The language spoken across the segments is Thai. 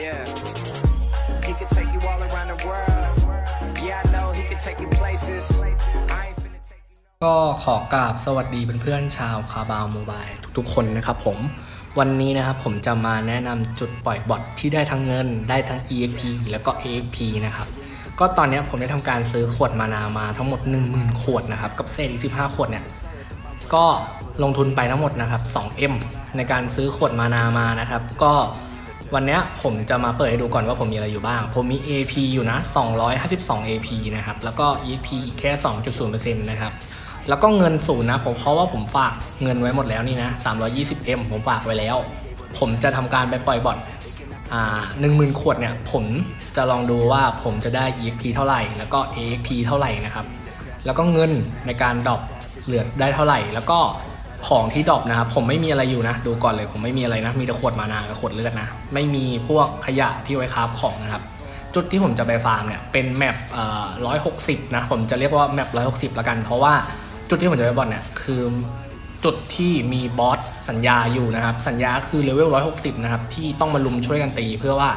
Yeah. He could take you all around the world. Yeah, I know he could take you places. I ain't ก็ขอกราบสวัสดีเพื่อนๆชาวคาบาวโมบายทุกๆคนนะครับผมวันนี้นะครับผมจะมาแนะนำจุดปล่อยบอทที่ได้ทั้งเงินได้ทั้ง EXP แล้วก็ AXP นะครับก็ตอนนี้ผมได้ทำการซื้อขวดมานามาทั้งหมด 10,000 ขวดนะครับกับเศษอีก15 ขวดเนี่ยก็ลงทุนไปทั้งหมดนะครับ 2M ในการซื้อขวดมานามานะครับ ก็ วันนี้ผมจะมาเปิดให้ดูก่อนว่าผมมีอะไรอยู่บ้าง ผมมี AP อยู่นะ 252 AP นะครับ แล้วก็ EP อีกแค่ 2.0%นะครับ แล้วก็เงินศูนย์นะผมเพราะว่าผมฝากเงินไว้หมดแล้วนี่นะ 320M ผมฝากไว้แล้ว ผมจะทำการไปปล่อยบอทอ่าหนึ่งหมื่นขวดเนี่ยผมจะลองดูว่าผมจะได้ EXP เท่าไหร่ แล้วก็ AXP เท่าไหร่นะครับ แล้วก็เงินในการดรอปเหลือได้เท่าไหร่ แล้วก็ ของที่ดรอปนะครับผมไม่มีอะไรอยู่นะ ดูก่อนเลยผมไม่มีอะไรนะ มีแต่ขวดมานากับขวดเลือดนะ ไม่มีพวกขยะที่ไว้คราฟของนะครับ จุดที่ผมจะไปฟาร์มเนี่ยเป็นแมปร้อยหกสิบนะผมจะเรียกว่าแมปร้อยหกสิบละกัน เพราะว่าจุดที่ผมจะไปบอลเนี่ยคือจุดที่มีบอสสัญญาอยู่นะครับ สัญญาคือเลเวลร้อยหกสิบนะครับที่ต้องมาลุมช่วยกันตีเพื่อว่า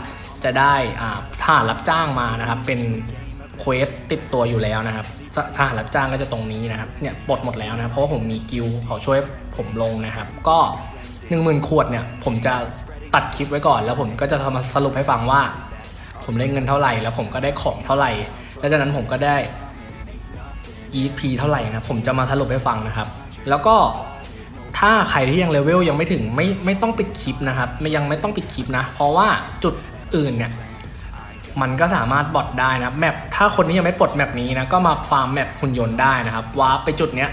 จะได้อ่าทหารรับจ้างมานะครับ เป็นเควสติดตัวอยู่แล้วนะครับ ทหารรับจ้างก็จะตรงนี้นะครับเนี่ยปลดหมดแล้วนะเพราะว่าผมมีกิลเขาช่วยผมลงนะครับ ก็หนึ่งหมื่นขวดเนี่ย ผมจะตัดคลิปไว้ก่อน แล้วผมก็จะทำมาสรุปให้ฟังว่า ผมได้เงินเท่าไหร่ แล้วผมก็ได้ของเท่าไหร่ แล้วจากนั้นผมก็ได้ EP เท่าไหร่นะผมจะมาสรุปให้ฟังนะครับ แล้วก็ถ้าใครที่ยังเลเวลยังไม่ถึงไม่ไม่ต้องปิดคลิปนะครับไม่ยังไม่ต้องปิดคลิปนะ เพราะว่าจุดอื่นเนี่ย มันก็สามารถบอทได้นะแมปถ้าคนที่ยังไม่ปลดแมปนี้นะก็มาฟาร์มแมปหุ่นยนต์ได้นะครับวาร์ปไปจุดเนี้ย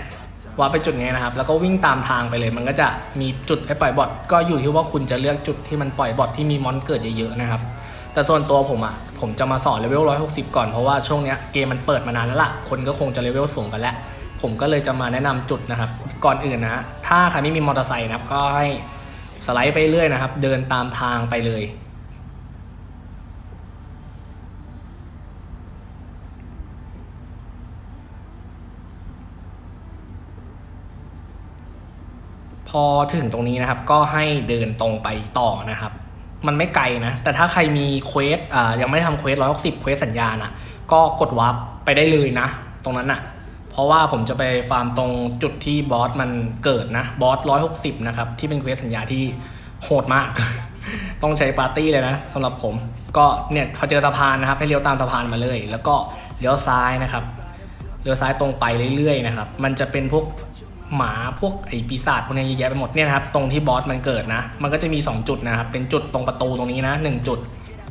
วาร์ปไปจุดนี้นะครับแล้วก็วิ่งตามทางไปเลย มันก็จะมีจุดให้ปล่อยบอทก็อยู่ที่ว่าคุณจะเลือกจุดที่มันปล่อยบอทที่มีมอนเกิดเยอะๆนะครับแต่ส่วนตัวผมอะผมจะมาสอนเลเวล 160 ก่อนเพราะว่าช่วงเนี้ยเกมมันเปิดมานานแล้วล่ะ คนก็คงจะเลเวลสูงกันแล้ว ผมก็เลยจะมาแนะนำจุดนะครับ ก่อนอื่นนะฮะถ้าใครไม่มีมอเตอร์ไซค์นะครับก็ให้สไลด์ไปเรื่อยนะครับ เดินตามทางไปเลย พอถึงตรงนี้นะครับก็ให้เดินตรงไปต่อนะครับ มันไม่ไกลนะ แต่ถ้าใครมีเควสอ่ายังไม่ทำเควสร้อยหกสิบเควสสัญญาณอะก็กดวาร์ปไปได้เลยนะ ตรงนั้นอะเพราะว่าผมจะไปฟาร์มตรงจุดที่บอสมันเกิดนะบอสร้อยหกสิบนะครับที่เป็นเควสสัญญาที่โหดมาก ต้องใช้ปาร์ตี้เลยนะสำหรับผมก็เนี่ยพอเจอสะพานนะครับ ให้เลี้ยวตามสะพานมาเลย แล้วก็เลี้ยวซ้ายนะครับเลี้ยวซ้ายตรงไปเรื่อยๆนะครับ มันจะเป็นพวก หมาพวกไอปีศาจพวกนี้เยอะแยะไปหมดเนี่ยนะครับตรงที่บอสมันเกิดนะ มันก็จะมี 2 จุดนะครับ เป็นจุดตรงประตูตรงนี้นะ 1 จุด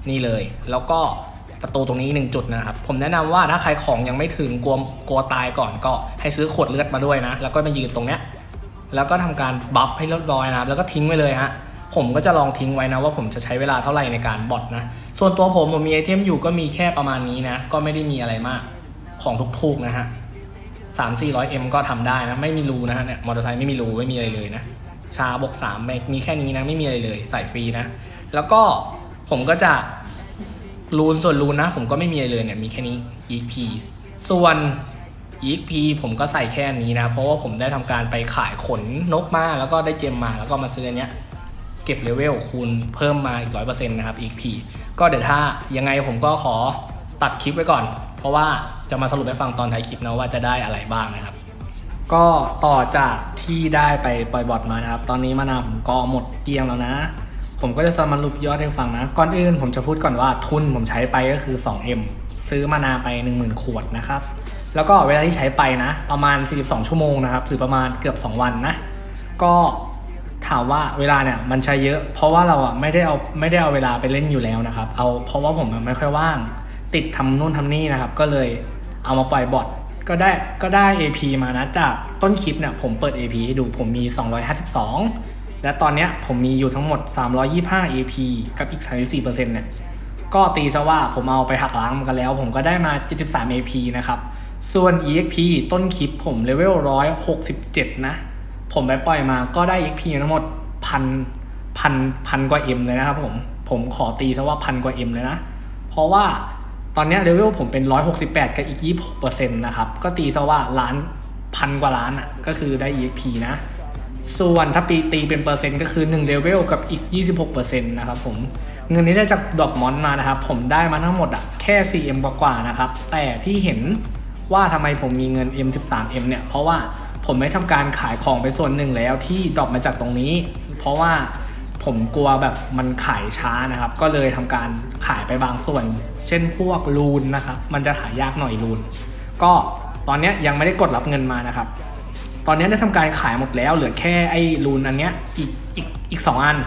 นี่เลย แล้วก็ประตูตรงนี้ 1 จุดนะครับ ผมแนะนำว่าถ้าใครของยังไม่ถึงกลัวกลัวตายก่อนก็ให้ซื้อขวดเลือดมาด้วยนะ แล้วก็มายืนตรงเนี้ยแล้วก็ทำการบัฟให้เรียบร้อยนะครับ แล้วก็ทิ้งไว้เลยฮะผมก็จะลองทิ้งไว้นะว่าผมจะใช้เวลาเท่าไหร่ในการบอทนะ ส่วนตัวผมผมมีไอเทมอยู่ก็มีแค่ประมาณนี้นะ ก็ไม่ได้มีอะไรมากของทุกๆนะฮะ สามสี่ร้อยเอ็มก็ทำได้นะ ไม่มีรูนะฮะเนี่ยมอเตอร์ไซค์ไม่มีรูไม่มีอะไรเลยนะ ชาบวกสามมีแค่นี้นะ ไม่มีอะไรเลยใส่ฟรีนะ แล้วก็ผมก็จะรูนส่วนรูนนะ ผมก็ไม่มีอะไรเลยเนี่ยมีแค่นี้ EP ส่วน EXP ผมก็ใส่แค่นี้นะ เพราะว่าผมได้ทำการไปขายขนนกมาแล้วก็ได้เจมมาแล้วก็มาซื้ออันเนี้ยเก็บเลเวลคูณเพิ่มมาอีกร้อยเปอร์เซ็นต์นะครับ EXP ก็เดี๋ยวถ้ายังไงผมก็ขอตัดคลิปไว้ก่อน เพราะว่าจะมาสรุปให้ฟังตอนท้ายคลิปนะว่าจะได้อะไรบ้างนะครับ ก็ต่อจากที่ได้ไปปล่อยบอทมานะครับ ตอนนี้มานาวผมก็หมดเกลี้ยงแล้วนะ ผมก็จะสรุปยอดให้ฟังนะ ก่อนอื่นผมจะพูดก่อนว่าทุนผมใช้ไปก็คือ 2M ซื้อมานาไป 10,000 ขวดนะครับ แล้วก็เวลาที่ใช้ไปนะ ประมาณ 42 ชั่วโมงนะครับ หรือประมาณเกือบ 2 วันนะ ก็ถามว่าเวลาเนี่ยมันใช้เยอะ เพราะว่าเราอะไม่ได้เอาไม่ได้เอาเวลาไปเล่นอยู่แล้วนะครับ เอาเพราะว่าผมไม่ค่อยว่าง ติดทำนู่นทำนี่นะครับ ก็เลยเอามาปล่อยบอทก็ได้ก็ได้ AP มานะจากต้นคลิปเนี่ยผมเปิด AP ให้ดูผมมี 252 และตอนเนี้ยผมมีอยู่ทั้งหมด 325 AP กับอีก 34%เนี่ยก็ตีซะว่าผมเอาไปหักล้างมันกันแล้ว ผมก็ได้มา 73 AP นะครับ ส่วน EXP ต้นคลิปผมเลเวล 167 นะ ผมไปปล่อยมาก็ได้ EXP ทั้งหมดพันพันพันกว่า M เลยนะครับผม ผมขอตีซะว่าพันกว่า M เลยนะ เพราะว่า ตอนนี้เลเวลผมเป็น 168 กับอีก 26%นะครับ ก็ตีซะว่าล้านพันกว่าล้านอะ ก็คือได้ EXP นะ ส่วนถ้าปีตีเป็นเปอร์เซ็นต์ก็คือ1เลเวลกับอีก 26%นะครับผม เงินนี้ได้จากดอกมอนมานะครับ ผมได้มาทั้งหมดอะแค่ 4M กว่าๆนะครับ แต่ที่เห็นว่าทำไมผมมีเงิน M13M เนี่ย เพราะว่าผมไม่ทำการขายของไปส่วนหนึ่งแล้วที่ดรอปมาจากตรงนี้ เพราะว่า ผมกลัวแบบมันขายช้านะครับ ก็เลยทำการขายไปบางส่วน เช่นพวกรูนนะครับ มันจะขายยากหน่อยรูน ก็ตอนนี้ยังไม่ได้กดรับเงินมานะครับ ตอนนี้ได้ทำการขายหมดแล้ว เหลือแค่ไอ้รูนอันเนี้ยอีกอีกอีกสองอัน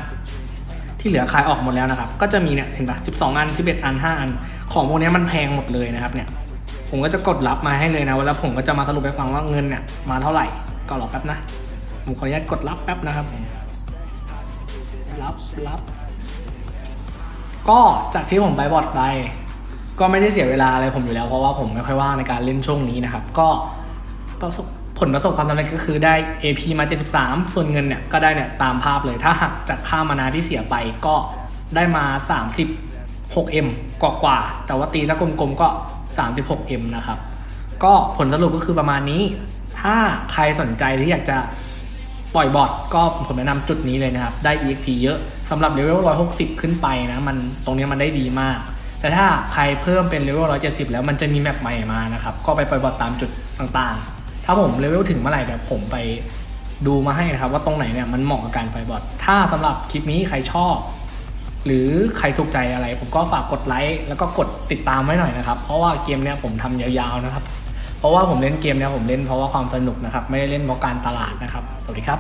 ที่เหลือขายออกหมดแล้วนะครับ ก็จะมีเนี่ยเห็นปะ12อัน11อัน5อัน ของพวกนี้มันแพงหมดเลยนะครับเนี่ยผมก็จะกดรับมาให้เลยนะแล้วผมก็จะมาสรุปให้ฟังว่าเงินเนี่ยมาเท่าไหร่ก็รอแป๊บนะผมขออนุญาตกดรับแป๊บนะครับผม รับรับ ก็จากที่ผมไปบอร์ดไป ก็ไม่ได้เสียเวลาอะไรผมอยู่แล้ว เพราะว่าผมไม่ค่อยว่างในการเล่นช่วงนี้นะครับ ก็ประสบผลประสบความสำเร็จก็คือได้ AP มา 73 ส่วนเงินเนี่ยก็ได้เนี่ยตามภาพเลย ถ้าหักจากค่ามานาที่เสียไปก็ได้มา 36M กว่ากว่า แต่ว่าตีถ้ากลมๆก็ 36M นะครับ ก็ผลสรุปก็คือประมาณนี้ ถ้าใครสนใจที่อยากจะ ปล่อยบอทก็ผมแนะนำจุดนี้เลยนะครับ ได้ EXP เยอะสำหรับเลเวล160 ขึ้นไปนะมันตรงนี้มันได้ดีมาก แต่ถ้าใครเพิ่มเป็นเลเวล170 แล้วมันจะมีแมปใหม่มานะครับ ก็ไปปล่อยบอทตามจุดต่างๆ ถ้าผมเลเวลถึงเมื่อไหร่เดี๋ยผมไปดูมาให้นะครับ ว่าตรงไหนเนี่ยมันเหมาะกับการปล่อยบอทถ้าสำหรับคลิปนี้ใครชอบ หรือใครถูกใจอะไร ผมก็ฝากกดไลค์แล้วก็กดติดตามไว้หน่อยนะครับ เพราะว่าเกมเนี้ยผมทำยาวๆนะครับ เพราะว่าผมเล่นเกมเนี่ยผมเล่นเพราะว่าความสนุกนะครับ ไม่ได้เล่นเพราะการตลาดนะครับ สวัสดีครับ